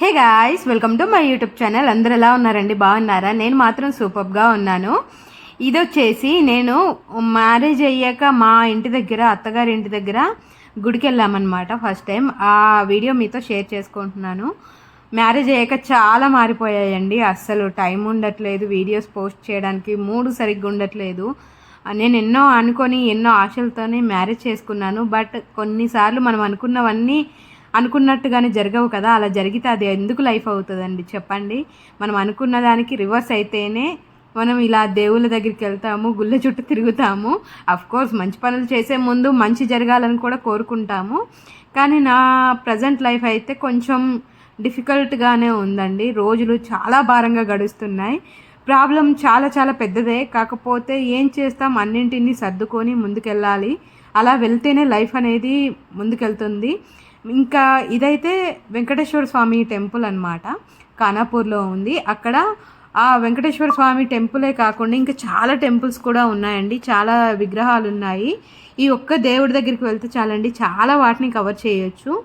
Hey guys welcome to my YouTube channel అందరు ఎలా ఉన్నారండి? బాగున్నారా? నేను మాత్రం సూపర్గా ఉన్నాను. ఇది వచ్చేసి నేను మ్యారేజ్ అయ్యాక మా ఇంటి దగ్గర అత్తగారి ఇంటి దగ్గర గుడికి వెళ్ళామన్నమాట ఫస్ట్ టైం ఆ వీడియో మీతో షేర్ చేసుకుంటున్నాను. మ్యారేజ్ అయ్యాక చాలా మారిపోయాయండి. అస్సలు టైం ఉండట్లేదు. వీడియోస్ పోస్ట్ చేయడానికి మూడు సరిగ్గా ఉండట్లేదు. నేను ఎన్నో అనుకొని ఎన్నో ఆశలతోనే మ్యారేజ్ చేసుకున్నాను. బట్ కొన్నిసార్లు మనం అనుకున్నవన్నీ అనుకున్నట్టుగానే జరగవు కదా అలా జరిగితే అది ఎందుకు లైఫ్ అవుతుందండి? చెప్పండి. మనం అనుకున్న దానికి రివర్స్ అయితేనే మనం ఇలా దేవుళ్ళ దగ్గరికి వెళ్తాము గుళ్ళ చుట్టూ తిరుగుతాము. కోర్స్ మంచి పనులు చేసే ముందు మంచి జరగాలని కూడా కోరుకుంటాము. కానీ నా ప్రజెంట్ లైఫ్ అయితే కొంచెం డిఫికల్ట్గానే ఉందండి. రోజులు చాలా భారంగా గడుస్తున్నాయి. ప్రాబ్లం చాలా చాలా పెద్దదే. కాకపోతే ఏం చేస్తాం? అన్నింటినీ సర్దుకొని ముందుకెళ్ళాలి. అలా వెళ్తేనే లైఫ్ అనేది ముందుకెళ్తుంది. ఇంకా ఇదైతే వెంకటేశ్వర స్వామి టెంపుల్ అనమాట ఖానాపూర్లో ఉంది. అక్కడ ఆ వెంకటేశ్వర స్వామి టెంపులే కాకుండా ఇంకా చాలా టెంపుల్స్ కూడా ఉన్నాయండి. చాలా విగ్రహాలు ఉన్నాయి. ఈ ఒక్క దేవుడి దగ్గరికి వెళ్తే చాలండి. చాలా వాటిని కవర్ చేయొచ్చు.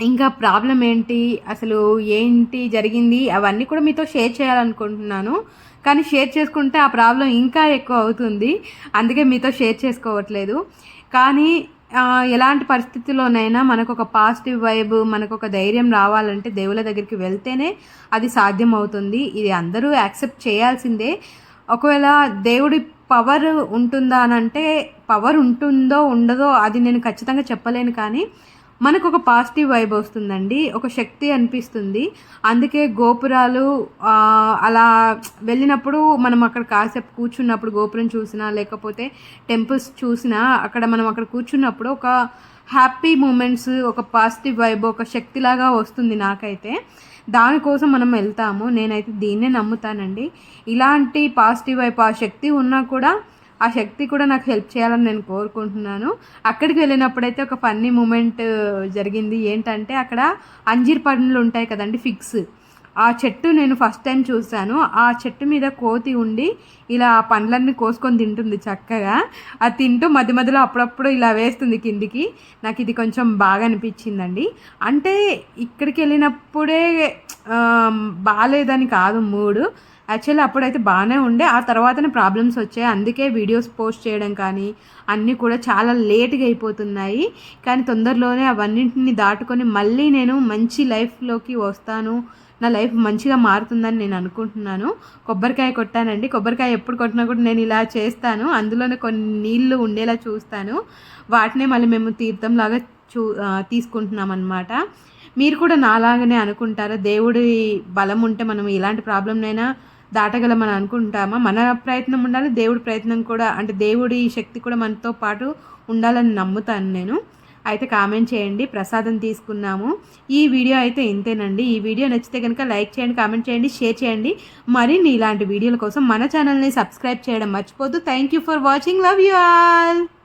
ఇంకా ప్రాబ్లం ఏంటి? అసలు ఏంటి జరిగింది? అవన్నీ కూడా మీతో షేర్ చేయాలనుకుంటున్నాను. కానీ షేర్ చేసుకుంటే ఆ ప్రాబ్లం ఇంకా ఎక్కువ అవుతుంది. అందుకే మీతో షేర్ చేసుకోవట్లేదు. కానీ ఎలాంటి పరిస్థితుల్లోనైనా మనకు ఒక పాజిటివ్ వైబ్ మనకు ఒక ధైర్యం రావాలంటే దేవుళ్ళ దగ్గరికి వెళ్తేనే అది సాధ్యం అవుతుంది ఇది అందరూ యాక్సెప్ట్ చేయాల్సిందే. ఒకవేళ దేవుడి పవర్ ఉంటుందా అని అంటే పవర్ ఉంటుందో ఉండదో అది నేను ఖచ్చితంగా చెప్పలేను కానీ మనకు ఒక పాజిటివ్ వైబ్ వస్తుందండి. ఒక శక్తి అనిపిస్తుంది. అందుకే గోపురాలు అలా వెళ్ళినప్పుడు మనం అక్కడ కాసేపు కూర్చున్నప్పుడు గోపురం చూసినా లేకపోతే టెంపుల్స్ చూసినా అక్కడ మనం అక్కడ కూర్చున్నప్పుడు ఒక హ్యాపీ మూమెంట్స్ ఒక పాజిటివ్ వైబ్ ఒక శక్తిలాగా వస్తుంది నాకైతే. దానికోసం మనం వెళ్తాము. నేనైతే దీన్నే నమ్ముతానండి. ఇలాంటి పాజిటివ్ వైపు ఆ శక్తి ఉన్నా కూడా ఆ శక్తి కూడా నాకు హెల్ప్ చేయాలని నేను కోరుకుంటున్నాను. అక్కడికి వెళ్ళినప్పుడైతే ఒక ఫన్నీ మూమెంట్ జరిగింది. ఏంటంటే అక్కడ అంజీర్ పండ్లు ఉంటాయి కదండి ఫిక్స్. ఆ చెట్టు నేను ఫస్ట్ టైం చూశాను. ఆ చెట్టు మీద కోతి ఉండి ఇలా ఆ పండ్లన్నీ కోసుకొని తింటుంది చక్కగా. అది తింటూ మధ్య మధ్యలో అప్పుడప్పుడు ఇలా వేస్తుంది కిందికి. నాకు ఇది కొంచెం బాగా అనిపించిందండి. అంటే ఇక్కడికి వెళ్ళినప్పుడే బాగాలేదని కాదు మూడు. యాక్చువల్లీ అప్పుడైతే బాగానే ఉండే. ఆ తర్వాతనే ప్రాబ్లమ్స్ వచ్చాయి. అందుకే వీడియోస్ పోస్ట్ చేయడం కానీ అన్నీ కూడా చాలా లేట్గా అయిపోతున్నాయి. కానీ తొందరలోనే అవన్నింటిని దాటుకొని మళ్ళీ నేను మంచి లైఫ్లోకి వస్తాను. నా లైఫ్ మంచిగా మారుతుందని నేను అనుకుంటున్నాను. కొబ్బరికాయ కొట్టానండి. కొబ్బరికాయ ఎప్పుడు కొట్టినా కూడా నేను ఇలా చేస్తాను. అందులోనే కొన్ని నీళ్ళు ఉండేలా చూస్తాను. వాటినే మళ్ళీ మేము తీర్థంలాగా చూ తీసుకుంటున్నాం అనమాట మీరు కూడా నాలాగానే అనుకుంటారా? దేవుడి బలం ఉంటే మనం ఎలాంటి ప్రాబ్లంనైనా దాటగలమని అనుకుంటామా? మన ప్రయత్నం ఉండాలి దేవుడి ప్రయత్నం కూడా అంటే దేవుడి శక్తి కూడా మనతో పాటు ఉండాలని నమ్ముతాను నేను. అయితే కామెంట్ చేయండి ప్రసాదం తీసుకున్నాము. ఈ వీడియో అయితే ఇంతేనండి. ఈ వీడియో నచ్చితే కనుక లైక్ చేయండి కామెంట్ చేయండి షేర్ చేయండి. మరిన్ని ఇలాంటి వీడియోల కోసం మన ఛానల్ని సబ్స్క్రైబ్ చేయడం మర్చిపోద్దు thank you for watching love you all